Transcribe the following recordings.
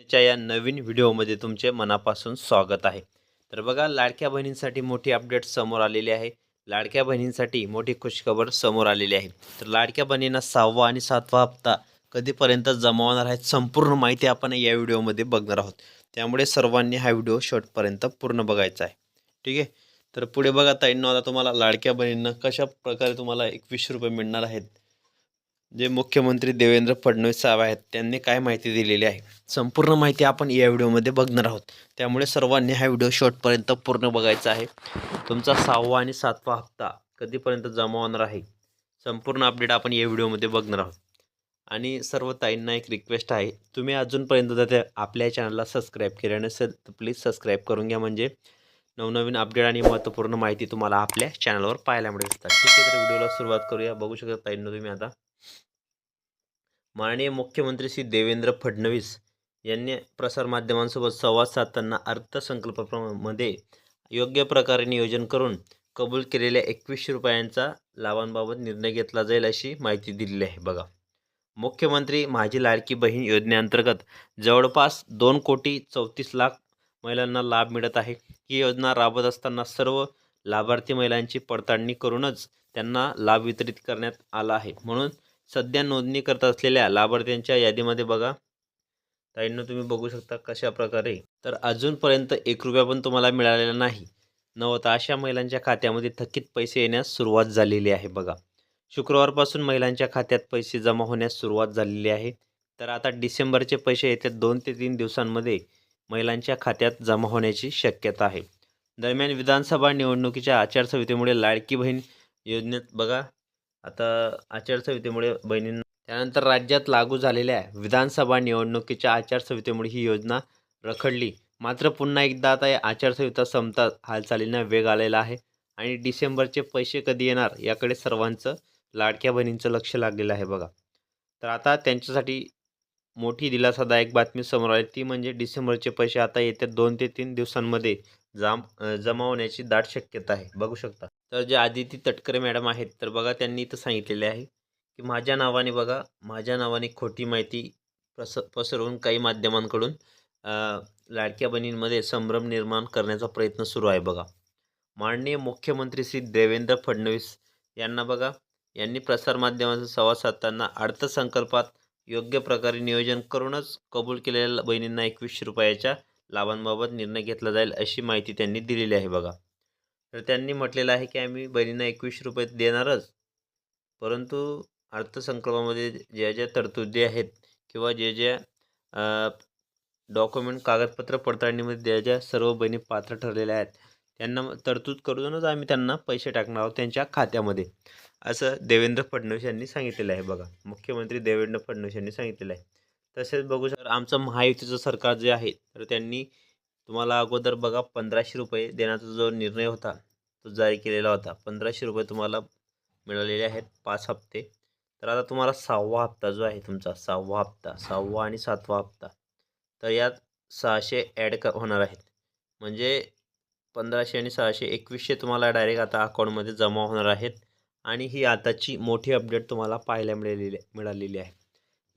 च्या या नवीन व्हिडिओमध्ये तुमचे मनापासून स्वागत आहे. तर बघा लाडक्या बहिणींसाठी मोठी अपडेट समोर आलेली आहे. लाडक्या बहिणींसाठी मोठी खुशखबर समोर आलेली आहे. तर लाडक्या बहिणींना सहावा आणि सातवा हप्ता कधीपर्यंत जमा होणार आहेत संपूर्ण माहिती आपण या व्हिडिओमध्ये बघणार आहोत. त्यामुळे सर्वांनी हा व्हिडिओ शेवटपर्यंत पूर्ण बघायचा आहे. ठीक आहे? तर पुढे बघा ताईंनो आता तुम्हाला लाडक्या बहिणींना कशा प्रकारे तुम्हाला एकवीसशे रुपये मिळणार आहेत जे मुख्यमंत्री देवेंद्र फडणवीस साहेब आहेत त्यांनी काय माहिती दिलेली आहे? संपूर्ण माहिती आपण या व्हिडिओमध्ये बघणार आहोत. त्यामुळे सर्वांनी हा व्हिडिओ शॉर्टपर्यंत पूर्ण बघायचा आहे. तुमचा सहावा आणि सातवा हप्ता कधीपर्यंत जमा होणार आहे? संपूर्ण अपडेट आपण या व्हिडिओमध्ये बघणार आहोत. आणि सर्व ताईंना एक रिक्वेस्ट आहे तुम्ही अजूनपर्यंत जर त्या आपल्या चॅनलला सबस्क्राईब केले नसेल तर प्लीज सबस्क्राईब करून घ्या. म्हणजे नवनवीन अपडेट आणि महत्त्वपूर्ण माहिती तुम्हाला आपल्या चॅनलवर पाहायला मिळेल. ठीक आहे तर व्हिडिओला सुरुवात करूया. बघू शकता ताईंना तुम्ही आता. माननीय मुख्यमंत्री श्री देवेंद्र फडणवीस यांनी प्रसारमाध्यमांसोबत संवाद साधताना अर्थसंकल्पामध्ये योग्य प्रकारे नियोजन करून कबूल केलेल्या एकवीसशे रुपयांचा लाभांबाबत निर्णय घेतला जाईल अशी माहिती दिलेली आहे. बघा. मुख्यमंत्री माझी लाडकी बहीण योजनेअंतर्गत जवळपास दोन कोटी चौतीस लाख महिलांना लाभ मिळत आहे. ही योजना राबवत असताना सर्व लाभार्थी महिलांची पडताळणी करूनच त्यांना लाभ वितरित करण्यात आला आहे. म्हणून सध्या नोंदणी करत असलेल्या लाभार्थ्यांच्या यादीमध्ये बघा. ताईंनं तुम्ही बघू शकता कशा प्रकारे. तर अजूनपर्यंत एक रुपया पण तुम्हाला मिळालेला नाही. नवत अशा महिलांच्या खात्यामध्ये थकीत पैसे येण्यास सुरुवात झालेली आहे बघा. शुक्रवारपासून महिलांच्या खात्यात पैसे जमा होण्यास सुरुवात झालेली आहे. तर आता डिसेंबरचे पैसे येत्या दोन ते तीन दिवसांमध्ये महिलांच्या खात्यात जमा होण्याची शक्यता आहे. दरम्यान विधानसभा निवडणुकीच्या आचारसंहितेमुळे लाडकी बहीण योजनेत बघा आता आचारसंहितेमुळे बहिणींना त्यानंतर राज्यात लागू झालेल्या विधानसभा निवडणुकीच्या आचारसंहितेमुळे ही योजना रखडली. मात्र पुन्हा एकदा आता या आचारसंहिता संपतात हालचालींना वेग आलेला आहे आणि डिसेंबरचे पैसे कधी येणार याकडे सर्वांचं लाडक्या बहिणींचं लक्ष लागलेलं आहे बघा. तर आता त्यांच्यासाठी मोठी दिलासादायक बातमी समोर आली. ती म्हणजे डिसेंबरचे पैसे आता येत्या दोन ते तीन दिवसांमध्ये जाम जमा होण्याची दाट शक्यता आहे. बघू शकता. तर जे आदिती तटकरे मॅडम आहेत तर बघा त्यांनी इथं सांगितलेले आहे की माझ्या नावाने बघा माझ्या नावाने खोटी माहिती पस पसरवून काही माध्यमांकडून लाडक्या बहिणींमध्ये संभ्रम निर्माण करण्याचा प्रयत्न सुरू आहे बघा. माननीय मुख्यमंत्री श्री देवेंद्र फडणवीस यांना बघा यांनी प्रसारमाध्यमांचा संवाद साधताना अर्थसंकल्पात योग्य प्रकारे नियोजन करूनच कबूल केलेल्या बहिणींना एकवीसशे रुपयाच्या लाभांबाबत निर्णय घेतला जाईल अशी माहिती त्यांनी दिलेली आहे बघा. तर त्यांनी म्हटलेलं आहे की आम्ही बहिणींना एकवीसशे रुपये देणारच. परंतु अर्थसंकल्पामध्ये ज्या ज्या तरतुदी आहेत किंवा ज्या ज्या डॉक्युमेंट कागदपत्र पडताळणीमध्ये ज्या ज्या सर्व बहिणी पात्र ठरलेल्या आहेत त्यांना तरतूद करूनच आम्ही त्यांना पैसे टाकणार आहोत त्यांच्या खात्यामध्ये. असं देवेंद्र फडणवीस यांनी सांगितलेलं आहे बघा. मुख्यमंत्री देवेंद्र फडणवीस यांनी सांगितलेलं आहे. तसेच बघू शकता आमचं महायुतीचं सरकार जे आहे तर त्यांनी तुम्हाला अगोदर बघा पंधराशे रुपये देण्याचा जो निर्णय होता तो जारी केलेला होता. पंधराशे रुपये तुम्हाला मिळालेले आहेत पाच हप्ते. तर आता तुम्हाला सहावा हप्ता जो आहे तुमचा सहावा हप्ता सहावा आणि सातवा हप्ता. तर यात सहाशे ॲड क होणार आहेत. म्हणजे पंधराशे आणि सहाशे एकवीसशे तुम्हाला डायरेक्ट आता अकाउंटमध्ये जमा होणार आहेत. आणि ही आताची मोठी अपडेट तुम्हाला पाहायला मिळालेली मिळालेली आहे.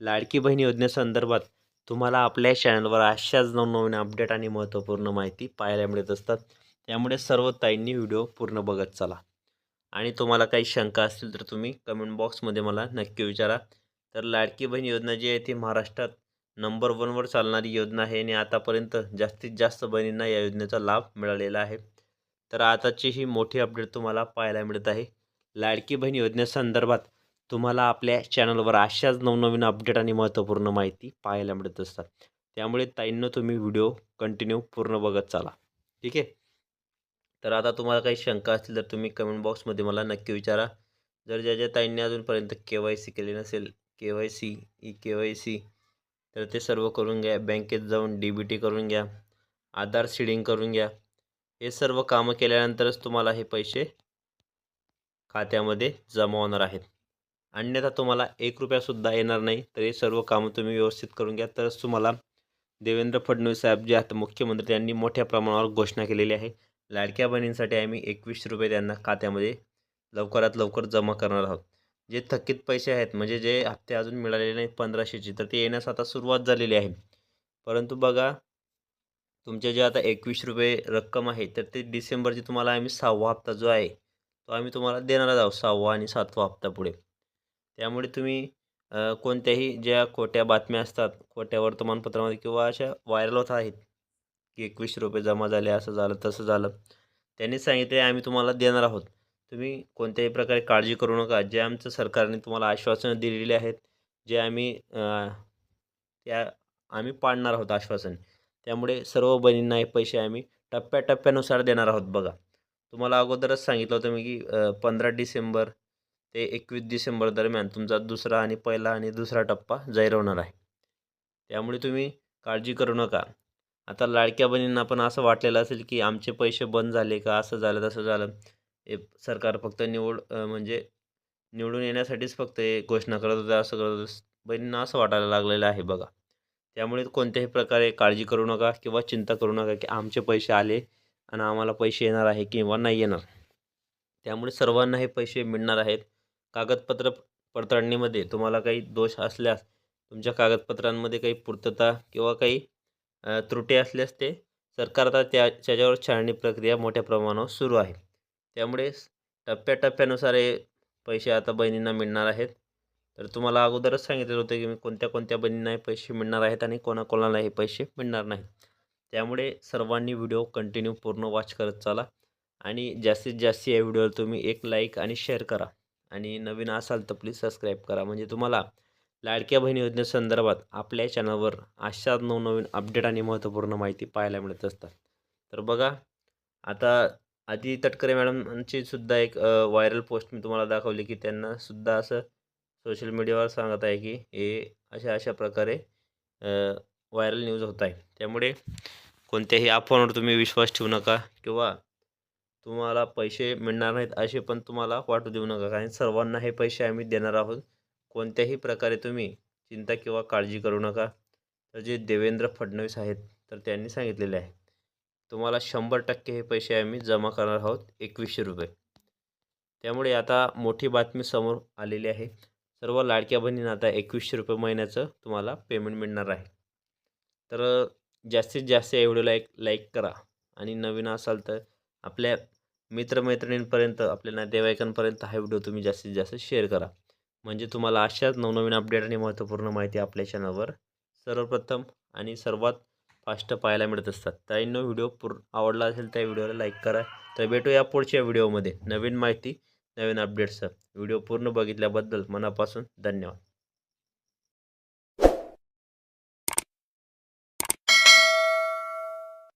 लाडकी बहीण योजनेसंदर्भात तुम्हाला आपल्या चॅनलवर अशाच नवनवीन अपडेट आणि महत्त्वपूर्ण माहिती पाहायला मिळत असतात. त्यामुळे सर्व ताईंनी व्हिडिओ पूर्ण बघत चला. आणि तुम्हाला काही शंका असतील तर तुम्ही कमेंट बॉक्समध्ये मला नक्की विचारा. तर लाडकी बहीण योजना जी आहे ती महाराष्ट्रात नंबर वनवर चालणारी योजना आहे आणि आतापर्यंत जास्तीत जास्त बहिणींना या योजनेचा लाभ मिळालेला आहे. तर आताची ही मोठी अपडेट तुम्हाला पाहायला मिळत आहे. लाडकी बहीण योजनेसंदर्भात तुम्हाला आपल्या चॅनलवर अशाच नवनवीन अपडेट आणि महत्त्वपूर्ण माहिती पाहायला मिळत असतात. त्यामुळे ताईंनं तुम्ही व्हिडिओ कंटिन्यू पूर्ण बघत चाला. ठीक आहे? तर आता तुम्हाला काही शंका असतील तर तुम्ही कमेंट बॉक्समध्ये मला नक्की विचारा. जर ज्या ज्या ताईंनी अजूनपर्यंत के वाय सी केली नसेल K Y C e K Y C तर ते सर्व करून घ्या. बँकेत जाऊन डी बी टी करून घ्या. आधार सीडिंग करून घ्या. हे सर्व कामं केल्यानंतरच तुम्हाला हे पैसे खात्यामध्ये जमा होणार आहेत. अन्यथा तुम्हाला एक रुपयासुद्धा येणार नाही. तर हे सर्व कामं तुम्ही व्यवस्थित करून घ्या. तरच तुम्हाला देवेंद्र फडणवीस साहेब जे आहेत मुख्यमंत्री त्यांनी मोठ्या प्रमाणावर घोषणा केलेली आहे. लाडक्या बहिणींसाठी आम्ही एकवीसशे रुपये त्यांना खात्यामध्ये लवकरात लवकर जमा करणार आहोत. जे थकीत पैसे आहेत म्हणजे जे हप्ते अजून मिळालेले नाही पंधराशेचे तर ते येण्यास आता सुरुवात झालेली आहे. परंतु बघा तुमचे जे आता एकवीस रुपये रक्कम आहे तर ते डिसेंबरची तुम्हाला आम्ही सहावा हप्ता जो आहे तो आम्ही तुम्हाला देणारच आहोत. सहावा आणि सातवा हप्ता पुढे. त्यामुळे तुम्ही कोणत्याही ज्या खोट्या बातम्या असतात खोट्या वर्तमानपत्रामध्ये किंवा अशा व्हायरल होत आहेत की एकवीस रुपये जमा झाले असं झालं तसं झालं त्यांनी सांगितले आम्ही तुम्हाला देणार आहोत. तुम्ही कोणत्याही प्रकारे काळजी करू नका. जे आमचं सरकारने तुम्हाला आश्वासनं दिलेली आहेत जे आम्ही त्या आम्ही पाडणार आहोत आश्वासन त्यामुळे सर्व बहिणींना हे पैसे आम्ही टप्प्याटप्प्यानुसार देणार आहोत बघा. तुम्हाला अगोदरच सांगितलं होतं मी की पंधरा डिसेंबर ते एकवीस डिसेंबर दरम्यान तुमचा दुसरा आणि पहिला आणि दुसरा टप्पा जाहीर होणार आहे. त्यामुळे तुम्ही काळजी करू नका. आता लाडक्या बहिणींना पण असं वाटलेलं असेल की आमचे पैसे बंद झाले का असं झालं तसं झालं. हे सरकार फक्त निवड म्हणजे निवडून येण्यासाठीच फक्त हे घोषणा करत होतं असं करत होतं. बहिणींना असं वाटायला लागलेलं आहे बघा. त्यामुळे कोणत्याही प्रकारे काळजी करू नका किंवा चिंता करू नका की आमचे पैसे आले आणि आम्हाला पैसे येणार आहे किंवा नाही येणार. त्यामुळे सर्वांना हे पैसे मिळणार आहेत. कागदपत्र पडताळणीमध्ये तुम्हाला काही दोष असल्यास तुमच्या कागदपत्रांमध्ये काही पूर्तता किंवा काही त्रुटी असल्यास ते सरकार आता त्या त्याच्यावर छाननी प्रक्रिया मोठ्या प्रमाणावर सुरू आहे. त्यामुळे टप्प्याटप्प्यानुसार हे पैसे आता बहिणींना मिळणार आहेत. तर तुम्हाला अगोदरच सांगितलेलं होतं की मी कोणत्या कोणत्या बहिणींना हे पैसे मिळणार आहेत आणि कोणाकोणाला हे पैसे मिळणार नाहीत. त्यामुळे सर्वांनी व्हिडिओ कंटिन्यू पूर्ण वॉच करत चाला आणि जास्तीत जास्त या व्हिडिओला तुम्ही एक लाईक आणि शेअर करा. आणि नवीन असाल तर प्लीज सबस्क्राईब करा. म्हणजे तुम्हाला लाडक्या बहिणी योजनेसंदर्भात आपल्या चॅनलवर अशाच नवनवीन अपडेट आणि महत्त्वपूर्ण माहिती पाहायला मिळत असतात. तर बघा आता आधी तटकरे मॅडमांची सुद्धा एक व्हायरल पोस्ट मी तुम्हाला दाखवली की त्यांना सुद्धा असं सोशल मीडियावर सांगत आहे की हे अशा अशा प्रकारे व्हायरल न्यूज होत आहे. त्यामुळे कोणत्याही अफवांवर तुम्ही विश्वास ठेवू नका किंवा तुम्हाला पैसे मिळणार नाहीत असे पण तुम्हाला वाटू देऊ नका. कारण सर्वांना हे पैसे आम्ही देणार आहोत. कोणत्याही प्रकारे तुम्ही चिंता किंवा काळजी करू नका. तर जे देवेंद्र फडणवीस आहेत तर त्यांनी सांगितलेले आहे. तुम्हाला शंभर टक्के हे पैसे आम्ही जमा करणार आहोत. एकवीसशे रुपये. त्यामुळे आता मोठी बातमी समोर आलेली आहे. सर्व लाडक्या बहिणींना आता एकवीसशे रुपये महिन्याचं तुम्हाला पेमेंट मिळणार आहे. तर जास्तीत जास्त या व्हिडिओला एक लाईक करा. आणि नवीन असाल तर आपल्या मित्रमैत्रिणींपर्यंत आपल्या नातेवाईकांपर्यंत हा व्हिडिओ तुम्ही जास्तीत जास्त शेअर करा. म्हणजे तुम्हाला अशाच नवनवीन अपडेट आणि महत्त्वपूर्ण माहिती आपल्या चॅनलवर सर्वप्रथम आणि सर्वात फास्ट पाहायला मिळत असतात. ताईंनो व्हिडिओ पूर्ण आवडला असेल त्या व्हिडिओला लाईक करा. तर भेटूया पुढच्या व्हिडिओमध्ये. नवीन माहिती नवीन अपडेट्सचं व्हिडिओ पूर्ण बघितल्याबद्दल मनापासून धन्यवाद.